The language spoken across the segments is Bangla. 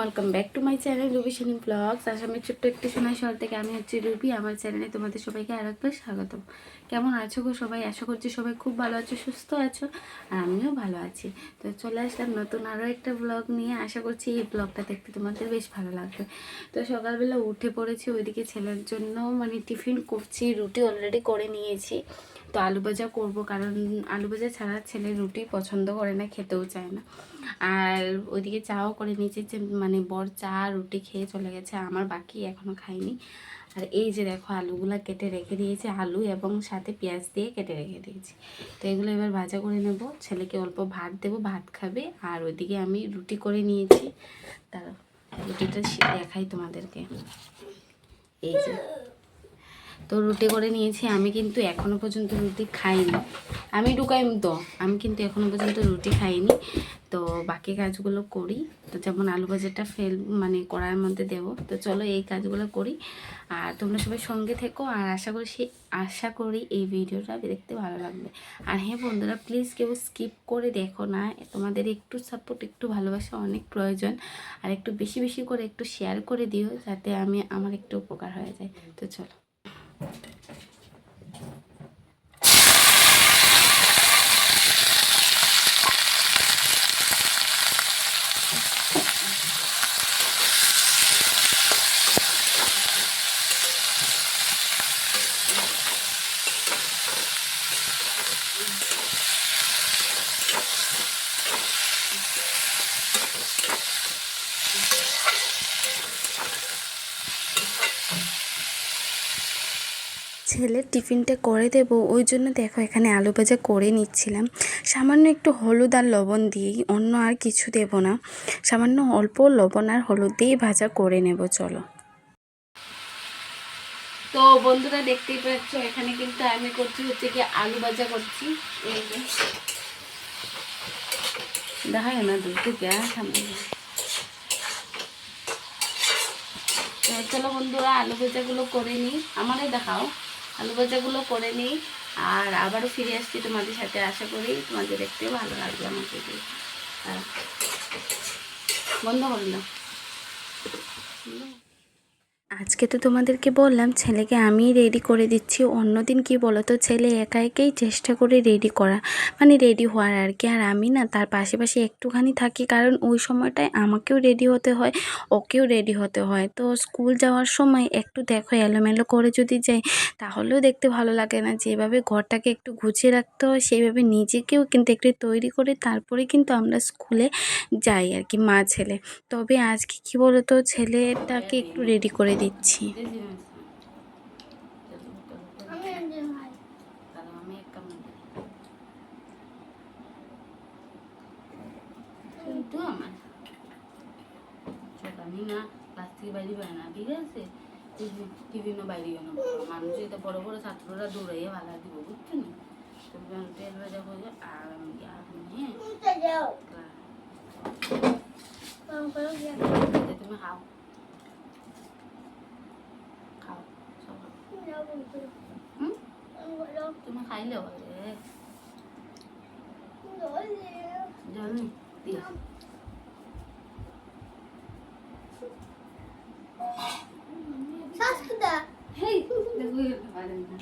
Welcome back to my channel Ruby সিনি ব্লগস আসামের ছোট্ট একটি সোনাই শহর থেকে আমি হচ্ছি রুবি আমার চ্যানেলে তোমাদের সবাইকে আর একবার স্বাগত কেমন আছো গো সবাই? আশা করছি সবাই খুব ভালো আছো, সুস্থ আছো, আর আমিও ভালো আছি। তো চলে আসলাম নতুন আরও একটা ব্লগ নিয়ে। আশা করছি এই ব্লগটা দেখতে তোমাদের বেশ ভালো লাগবে। তো সকালবেলা উঠে পড়েছি, ওইদিকে ছেলের জন্য মানে টিফিন করছি, রুটি অলরেডি করে নিয়েছি। তো আলু ভাজা করব, কারণ আলু ভাজা ছাড়া ছেলে রুটি পছন্দ করে না, খেতেও চায় না। আর ওইদিকে চাও করে নিয়েছি যে মানে বর চা, রুটি খেয়ে চলে গেছে, আমার বাকি এখনও খাইনি আর এই যে দেখো আলুগুলো কেটে রেখে দিয়েছি, আলু এবং সাথে পেঁয়াজ দিয়ে কেটে রেখে দিয়েছি। তো এগুলো এবার ভাজা করে নেব, ছেলেকে অল্প ভাত দেবো, ভাত খাবে, আর ওইদিকে আমি রুটি করে নিয়েছি। তার রুটিটা দেখাই তোমাদেরকে। এই যে তো রুটি করে নিয়েছি, আমি কিন্তু এখনও পর্যন্ত রুটি খাইনি। আমি ঢুকাইম তো, আমি কিন্তু এখনও পর্যন্ত রুটি খাইনি। তো বাকি কাজগুলো করি, তো যেমন আলু ভাজাটা ফেল মানে কড়াইয়ের মধ্যে দেব। তো চলো এই কাজগুলো করি। আর তোমরা সবাই সঙ্গে থেকো, আর আশা করি সে আশা করি এই ভিডিওটা দেখতে ভালো লাগবে। আর হ্যাঁ বন্ধুরা প্লিজ কেউ স্কিপ করে দেখো না। তোমাদের একটু সাপোর্ট একটু ভালোবাসা অনেক প্রয়োজন। আর একটু বেশি বেশি করে একটু শেয়ার করে দিও, যাতে আমি, আমার একটু উপকার হয়ে যায়। তো চলো। Thank you. ছেলের টিফিনটা করে দেবো। ওই জন্য দেখো এখানে আলু ভাজা করে নিচ্ছিলাম। সামান্য একটু হলুদ আর লবণ দিয়েই, অন্য আর কিছু দেব না। সামান্য অল্প লবণ আর হলুদ দিয়েই ভাজা করে নেব, চলো। তো বন্ধুরা দেখতেই পাচ্ছ, এখানে কিন্তু আমি করছি হচ্ছে কি আলু ভাজা করছি। এই দেখা না থেকে সামনে। চলো বন্ধুরা, আলু ভাজাগুলো করে নিই। আমারে দেখাও। আলু ভাজাগুলো করে নিই। আর আবারও ফিরে আসছি তোমাদের সাথে, আশা করি তোমাদের দেখতে ভালো লাগবে আমাকে বন্ধ করলাম আজকে তো তোমাদেরকে বললাম, ছেলেকে আমি রেডি করে দিচ্ছি। অন্যদিন কি বলো তো ছেলে একা একাই চেষ্টা করে রেডি করা। মানে রেডি হওয়ার আর কি। আর আমি না, তার পাশে পাশে একটুখানি থাকি, কারণ ওই সময়টায় আমাকেও রেডি হতে হয়, ওকেও রেডি হতে হয়। তো স্কুল যাওয়ার সময় একটু দেখো, এলোমেলো করে যদি যাই, তাহলেও দেখতে ভালো লাগে না। যেভাবে ঘরটাকে একটু গুছিয়ে রাখতে হয় সেইভাবে নিজেকেও কিন্তু একটু তৈরি করে তারপরে কিন্তু আমরা স্কুলে যাই আর কি মা ছেলে তবে আজকে কি তো ছেলেটাকে একটু রেডি করে দিচ্ছি। আমি না ক্লাস থেকে বাইরে পায় না ঠিক আছে? টিফিনও বাইরে গেল। মানুষ এটা বড় বড় ছাত্ররা দৌড়াইয়ে ভালো দিব বুঝছ না? তুমি তেল ভাজা করে আর আমি হ্যাঁ? তুমি খাও তুমি খাইলে বলে জল নেই দিয়ে হেই দেখো পারেন না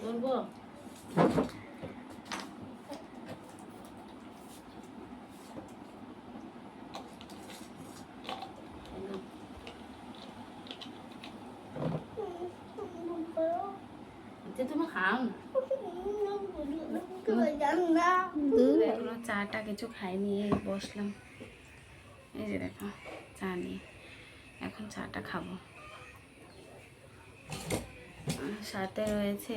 বলব আচ্ছা তুমি খাও না এখনও চাটা কিছু খাই নিয়ে বসলাম। এই যে দেখো, চা নিয়ে। এখন চাটা খাব। সাথে রয়েছে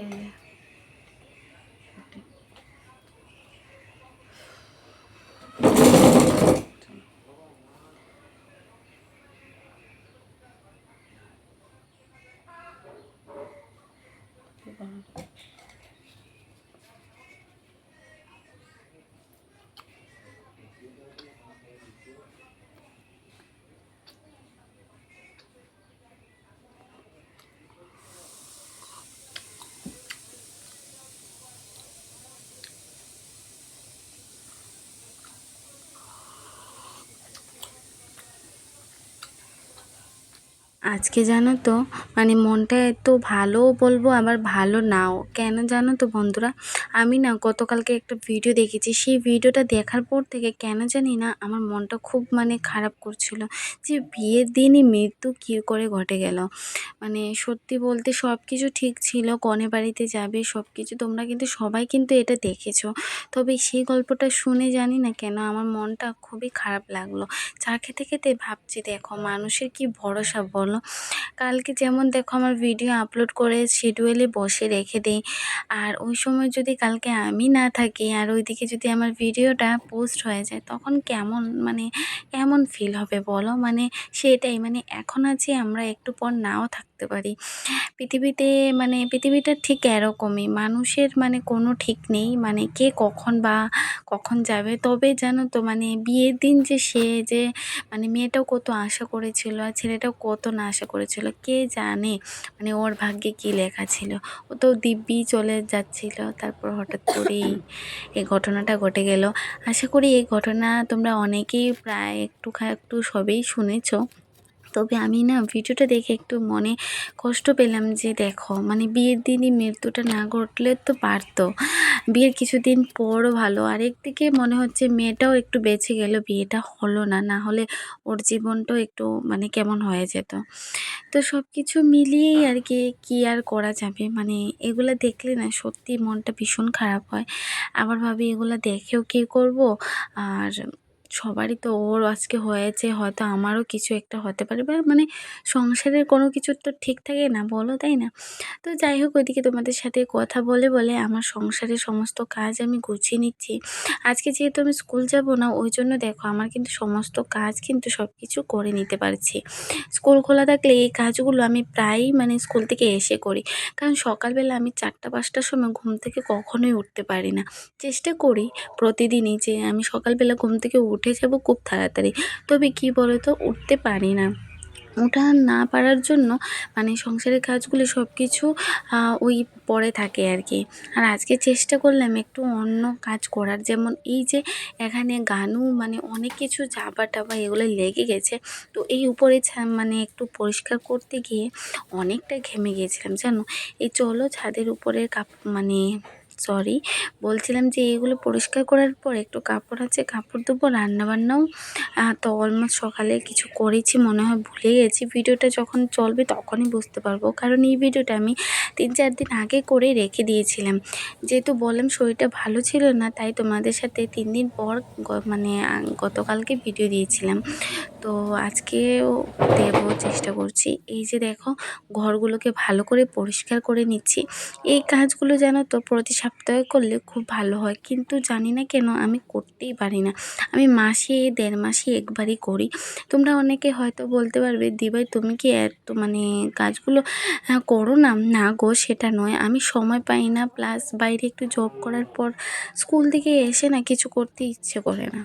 আজকে জানো তো মানে মনটা এত ভালোও বলব, আবার ভালো নাও। কেন জানো তো বন্ধুরা? আমি না গতকালকে একটা ভিডিও দেখেছি, সেই ভিডিওটা দেখার পর থেকে কেন জানি না আমার মনটা খুব মানে খারাপ করছিল যে বিয়ের দিনই মৃত্যু কী করে ঘটে গেল। মানে সত্যি বলতে সব কিছু ঠিক ছিল, কনে বাড়িতে যাবে সব কিছু তোমরা কিন্তু সবাই কিন্তু এটা দেখেছ। তবে সেই গল্পটা শুনে জানি না কেন আমার মনটা খুবই খারাপ লাগল। চা খেতে খেতে ভাবছি, দেখো মানুষের কি ভরসা বলো? কালকে যেমন দেখো আমার ভিডিও আপলোড করে শিডিউলে বসে রেখে দিই। আর ওই সময় যদি কালকে আমি না থাকি আর ওইদিকে যদি আমার ভিডিওটা পোস্ট হয়ে যায়, তখন কেমন মানে কেমন ফিল হবে বলো? মানে সেটাই মানে এখন আছি আমরা একটু পর নাও থাকতে পারি। পৃথিবীতে মানে পৃথিবীটা ঠিক এরকমই। মানুষের মানে কোনো ঠিক নেই। মানে কে কখন বা কখন যাবে। তবে জানো তো মানে বিয়ের দিন যে সে যে মানে মেয়েটাও কত আশা করেছিল আর ছেলেটাও কত না আশা করেছিল। কে জানে? মানে ওর ভাগ্যে কী লেখা ছিল? ও তো দিব্যি চলে যাচ্ছিল। তারপর হঠাৎ করেই এই ঘটনাটা ঘটে গেল। আশা করি এই ঘটনা তোমরা অনেকেই প্রায় একটু একটু সবেই শুনেছো। তবে আমি না ভিডিওটা দেখে একটু মনে কষ্ট পেলাম যে দেখো মানে বিয়ের দিনই মৃত্যুটা না ঘটলে তো পারতো। বিয়ের কিছুদিন পরও ভালো। আরেকদিকে মনে হচ্ছে মেয়েটাও একটু বেঁচে গেল, বিয়েটা হলো না না হলে ওর জীবনটাও একটু মানে কেমন হয়ে যেত। তো সব কিছু মিলিয়েই আর কি, কী আর করা যাবে? মানে এগুলো দেখলে না সত্যি মনটা ভীষণ খারাপ হয়। আবার ভাবি এগুলো দেখেও কী করব? আর সবারই তো ওর আজকে হয়েছে, হয়তো আমারও কিছু একটা হতে পারে বা মানে সংসারের কোনো কিছু তো ঠিক থাকে না, বলো তাই না? তো যাই হোক, ওইদিকে তোমাদের সাথে কথা বলে বলে আমার সংসারের সমস্ত কাজ আমি গুছিয়ে নিচ্ছি। আজকে যেহেতু আমি স্কুল যাব না, ওই জন্য দেখো আমার কিন্তু সমস্ত কাজ কিন্তু সব কিছু করে নিতে পারছি। স্কুল খোলা থাকলে এই কাজগুলো আমি প্রায়ই মানে স্কুল থেকে এসে করি। কারণ সকালবেলা আমি চারটা, পাঁচটার সময় ঘুম থেকে কখনোই উঠতে পারি না। চেষ্টা করি প্রতিদিনই যে আমি সকালবেলা ঘুম থেকে উঠে যাব খুব তাড়াতাড়ি। তবে কী বলো তো উঠতে পারি না। ওঠা না পারার জন্য মানে সংসারের কাজগুলি সব কিছু ওই পড়ে থাকে আর কি আর আজকে চেষ্টা করলাম একটু অন্য কাজ করার। যেমন এই যে এখানে গানও মানে অনেক কিছু জাবা টাবা এগুলো লেগে গেছে। তো এই উপরে মানে একটু পরিষ্কার করতে গিয়ে অনেকটা ঘেমে গিয়েছিলাম জানো? এই চলো ছাদের উপরের কাপ মানে সরি বলছিলাম যে এগুলো পরিষ্কার করার পর একটু কাপড় আছে, কাপড় দেবো রান্নাবান্নাও তো অলমোস্ট সকালে কিছু করেছি, মনে হয় ভুলে গেছি। ভিডিওটা যখন চলবে তখনই বুঝতে পারব। কারণ এই ভিডিওটা আমি তিন চার দিন আগে করে রেখে দিয়েছিলাম। যেহেতু বললাম শরীরটা ভালো ছিল না, তাই তোমাদের সাথে তিন দিন পর মানে গতকালকে ভিডিও দিয়েছিলাম। তো আজকেও দেবো, চেষ্টা করছি। এই যে দেখো, ঘরগুলোকে ভালো করে পরিষ্কার করে নিচ্ছি। এই কাজগুলো যেন তো, প্রতি সপ্তাহে করলে খুব ভালো হয়। কিন্তু জানি না কেন আমি করতেই পারি না। আমি মাসে, দেড় মাসে একবারই করি। তোমরা অনেকে হয়তো বলতে পারবে দিবাই তুমি কি এত মানে কাজগুলো করো না? না গো, সেটা নয়। আমি সময় পাই না। প্লাস বাইরে একটু জব করার পর স্কুল থেকে এসে না কিছু করতে ইচ্ছে করে না।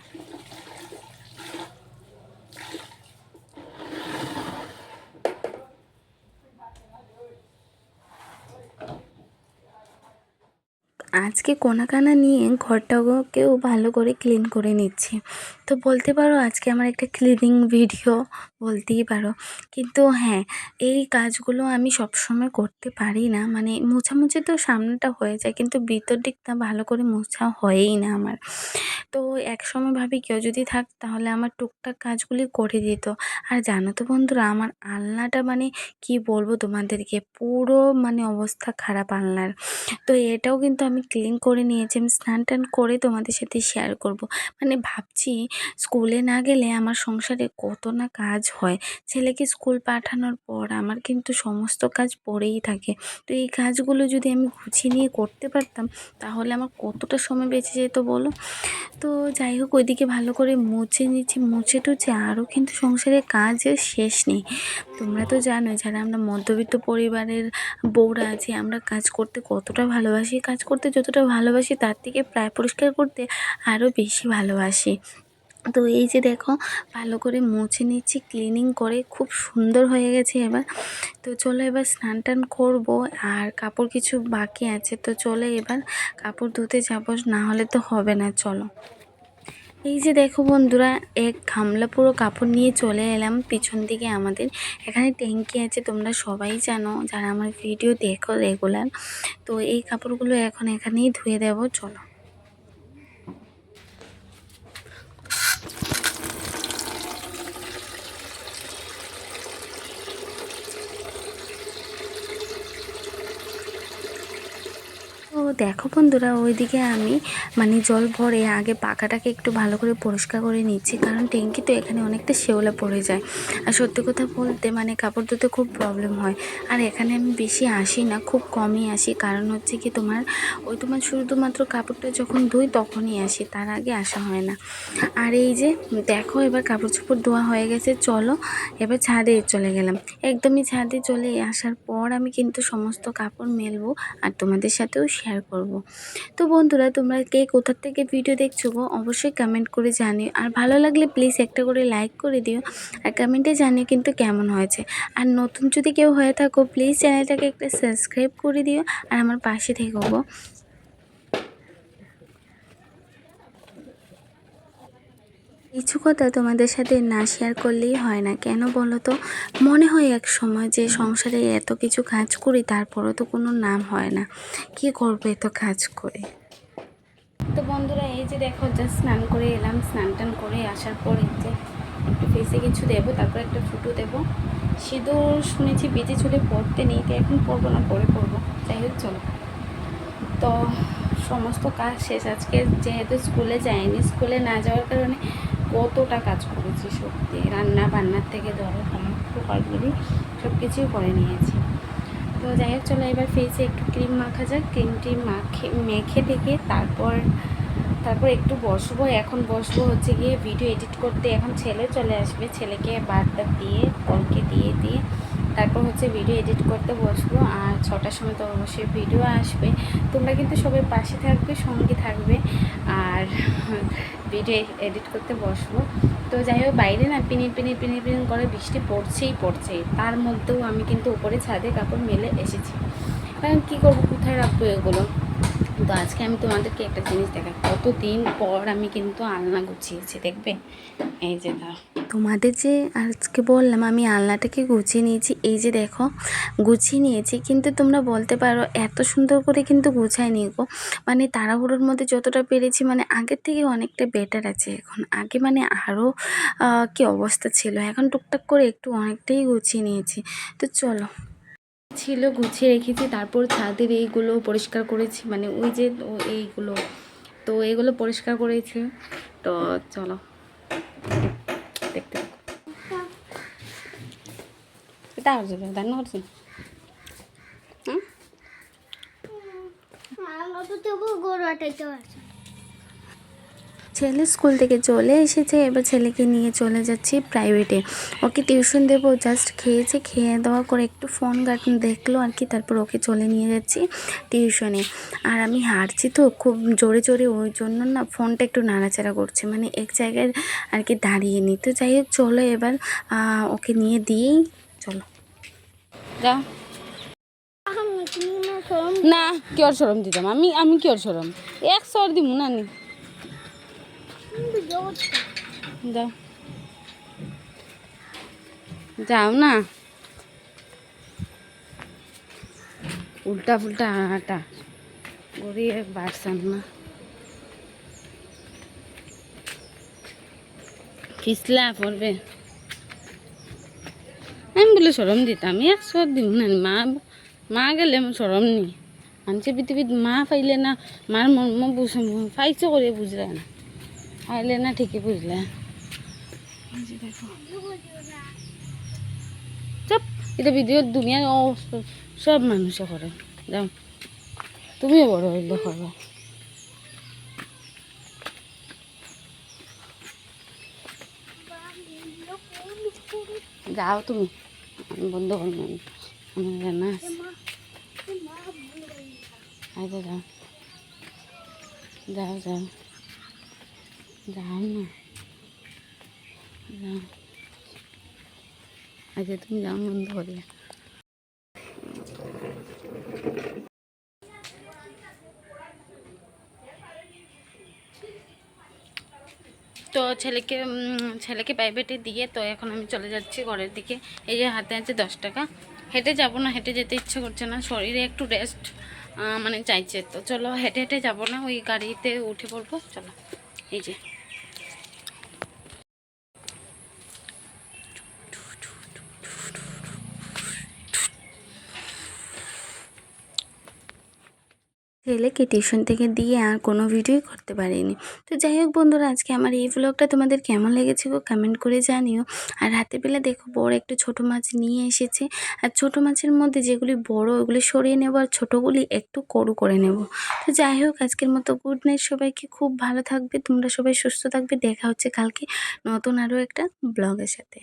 আজকে কোনা কানা নিয়ে ঘরটাকেও ভালো করে ক্লিন করে নিচ্ছি। তো বলতে পারো আজকে আমার একটা ক্লিনিং ভিডিও বলতেই পারো। কিন্তু হ্যাঁ এই কাজগুলো আমি সবসময় করতে পারি না। মানে মোছামুছি তো সামনেটা হয়ে যায়, কিন্তু ভিতর দিকটা ভালো করে মোছা হয়ই না আমার। তো এক সময় ভাবি কেউ যদি থাক, তাহলে আমার টুকটাক কাজগুলি করে দিত। আর জানো তো বন্ধুরা, আমার আলনাটা মানে কি বলব তোমাদেরকে, পুরো মানে অবস্থা খারাপ আলনার। তো এটাও কিন্তু আমি ক্লিন করে নিয়েছি, আমি স্নান টান করে তোমাদের সাথে শেয়ার করব। মানে ভাবছি, স্কুলে না গেলে আমার সংসারে কত না কাজ হয়। ছেলেকে স্কুল পাঠানোর পর আমার কিন্তু সমস্ত কাজ পড়েই থাকে। তো এই কাজগুলো যদি আমি গুছিয়ে নিয়ে করতে পারতাম, তাহলে আমার কতটা সময় বেঁচে যেত বলো? তো যাই হোক, ওইদিকে ভালো করে মুছে নিচ্ছি। মুছে টুছে আরও কিন্তু সংসারের কাজের শেষ নেই। তোমরা তো জানো যারা আমরা মধ্যবিত্ত পরিবারের বউরা আছি, আমরা কাজ করতে কতটা ভালোবাসি। কাজ করতে যতটা ভালোবাসি, তার থেকে প্রায় পরিষ্কার করতে আরও বেশি ভালোবাসি। তো এই যে দেখো, ভালো করে মুছে নিচ্ছি ক্লিনিং করে, খুব সুন্দর হয়ে গেছে এবার। তো চলো এবার স্নান টান করব, আর কাপড় কিছু বাকি আছে, তো চলো এবার কাপড় ধুতে যাব, না হলে তো হবে না, চলো। এই যে দেখো বন্ধুরা, এক গামলা পুরো কাপড় নিয়ে চলে এলাম, পিছন দিকে আমাদের। এখানে ট্যাঙ্কি আছে, তোমরা সবাই জানো, যারা আমার ভিডিও দেখো রেগুলার তো এই কাপড়গুলো এখন এখানেই ধুয়ে দেবো, চলো তো দেখো বন্ধুরা, ওইদিকে আমি মানে জল ভরে আগে পাখাটাকে একটু ভালো করে পরিষ্কার করে নিচ্ছি, কারণ ট্যাঙ্কি তো এখানে অনেকটা শেওলা পড়ে যায়। আর সত্যি কথা বলতে মানে কাপড় ধুতে খুব প্রবলেম হয়। আর এখানে আমি বেশি আসি না, খুব কমই আসি, কারণ হচ্ছে কি তোমার, ওই তোমার শুধুমাত্র কাপড়টা যখন ধুই তখনই আসি, তার আগে আসা হয় না। আর এই যে, দেখো এবার কাপড় চোপড় ধোয়া হয়ে গেছে, চলো এবার ছাদে চলে গেলাম। একদমই ছাদে চলে আসার পর আমি কিন্তু সমস্ত কাপড় মেলবো আর তোমাদের সাথেও শেয়ার করব। তো বন্ধুরা, তোমরা কে কোথার থেকে ভিডিও দেখছ গো, অবশ্যই কমেন্ট করে জানিও। আর ভালো লাগলে প্লিজ একটা করে লাইক করে দিও। আর কমেন্টে জানিও কিন্তু কেমন হয়েছে। আর নতুন যদি কেউ হয়ে থাকো প্লিজ চ্যানেলটাকে একটা সাবস্ক্রাইব করে দিও। আর আমার পাশে থেকো কিছু কথা তোমাদের সাথে না শেয়ার করলেই হয় না। কেন বলো তো? মনে হয় এক সময় যে সংসারে এত কিছু কাজ করি, তারপরও তো কোনো নাম হয় না। কি করব এত কাজ করে? তো বন্ধুরা, এই যে দেখো জাস্ট স্নান করে এলাম। স্নান টান করে আসার পরে যে একটু ফেসে কিছু দেবো, তারপর একটা ফুটো দেবো। সিঁদুর শুনেছি বেজে চলে পড়তে নেই, তো এখন পড়ব না, পরে পড়ব। যাই হোক, চলো। তো সমস্ত কাজ শেষ। আজকে যেহেতু স্কুলে যায়নি স্কুলে না যাওয়ার কারণে কতটা কাজ করেছি সত্যি। রান্না বান্নার থেকে ধরো সমস্ত কাজগুলি সব কিছুই করে নিয়েছি। তো যাই হোক, চলো এবার ফেসে একটু ক্রিম মাখা যাক। ক্রিমটি মাখে, মেখে থেকে তারপর তারপর একটু বসবো। এখন বসবো হচ্ছে গিয়ে ভিডিও এডিট করতে। এখন ছেলে চলে আসবে। ছেলেকে বার্তা দিয়ে, কলকে দিয়ে দিয়ে তারপর হচ্ছে ভিডিও এডিট করতে বসবো, আর ছটার সময় তো অবশ্যই ভিডিও আসবে। তোমরা কিন্তু সবাই পাশে থাকবে, সঙ্গে থাকবে, আর ভিডিও এডিট করতে বসবো। তো যাই হোক, বাইরে না পিনির পিনির পিনির পিনির করে বৃষ্টি পড়ছেই পড়ছেই তার মধ্যেও আমি কিন্তু উপরে ছাদে কাপড় মেলে এসেছি। কারণ কী করব, কোথায় রাখব এগুলো? তো আজকে আমি তোমাদেরকে একটা জিনিস দেখাই। কতদিন পর আমি কিন্তু আলনা গুছিয়েছি, দেখবে? এই যে দাও। তোমাদের যে আজকে বললাম আমি আলনাটাকে গুছিয়ে নিয়েছি, এই যে দেখো, গুছিয়ে নিয়েছি, কিন্তু তোমরা বলতে পারো এত সুন্দর করে কিন্তু গুছাই নি গো। মানে তাড়াহুড়োর মধ্যে যতটা পেরেছি মানে আগের থেকে অনেকটা বেটার আছে এখন। আগে মানে আরও কি অবস্থা ছিল? এখন টুকটাক করে একটু অনেকটাই গুছিয়ে নিয়েছি। তো চলো। ছিল, গুছিয়ে রেখেছি, তারপর ছাদের এইগুলো পরিষ্কার করেছি মানে ওই যে এইগুলো। তো এইগুলো পরিষ্কার করেছি। তো চলো, দেখতে। এটা আর যাবে ছেলে স্কুল থেকে চলে এসেছে এবার ছেলেকে নিয়ে চলে যাচ্ছি প্রাইভেটে ওকে টিউশন দেবো জাস্ট খেয়েছে খেয়ে দেওয়া করে একটু ফোন গার্টন দেখল আর কি তারপর ওকে চলে নিয়ে যাচ্ছি টিউশনে আর আমি হারছি তো খুব জোরে জোরে ওই জন্য না ফোনটা একটু নাড়াচাড়া করছে মানে এক জায়গায় আর কি দাঁড়িয়ে নি তো যাই হোক চলো এবার ওকে নিয়ে দিয়েই চলো। যা। না কি ওর সরম দিতাম? আমি আমি কি ওর সরম এক সর দিব না নি যাও না। উল্টা ফুলটা হাঁটা। গড়িয়ে বাড়ছান না। পিছলা পড়বে। আমি বলে সরম দিতাম। এক সর দিব না। মা মা গেলে সরম নি মানুষের পৃথিবীত মা পাইলে না, মার মর্ম বুঝ পাইছে করে বুঝলে না পাইলে না ঠিকই বুঝলে। চপ এটা ভিডিও দুনিয়ার ও সব- মানুষে করে। যাও তুমিও বড় হইলে করো যাও তুমি আমি বন্ধ করব আমি রান্না আছে। যাও। যাও যাও। যাও না। আচ্ছা তুমি যাও বন্ধ করলে ছেলেকে ছেলেকে প্রাইভেটে দিয়ে তো এখন আমি চলে যাচ্ছি ঘরের দিকে। এই যে হাতে আছে দশ টাকা। হেঁটে যাব না, হেঁটে যেতে ইচ্ছে করছে না। শরীরে একটু রেস্ট মানে চাইছে। তো চলো হেঁটে হেঁটে যাব না, ওই গাড়িতে উঠে পড়ব। চলো, এই যে। ছেলেকে টিউশন থেকে দিয়ে আর কোনো ভিডিওই করতে পারিনি। তো যাই হোক বন্ধুরা, আজকে আমার এই ব্লগটা তোমাদের কেমন লেগেছে গো কমেন্ট করে জানিও। আর রাতে বেলা দেখো বড় একটু ছোট মাছ নিয়ে এসেছে। আর ছোট মাছের মধ্যে যেগুলি বড়, ওগুলি সরিয়ে নেব আর ছোটোগুলি একটু করু করে নেব। তো যাই হোক, আজকের মতো গুড নাইট সবাইকে। খুব ভালো থাকবে, তোমরা সবাই সুস্থ থাকবে। দেখা হচ্ছে কালকে নতুন আরও একটা ব্লগের সাথে।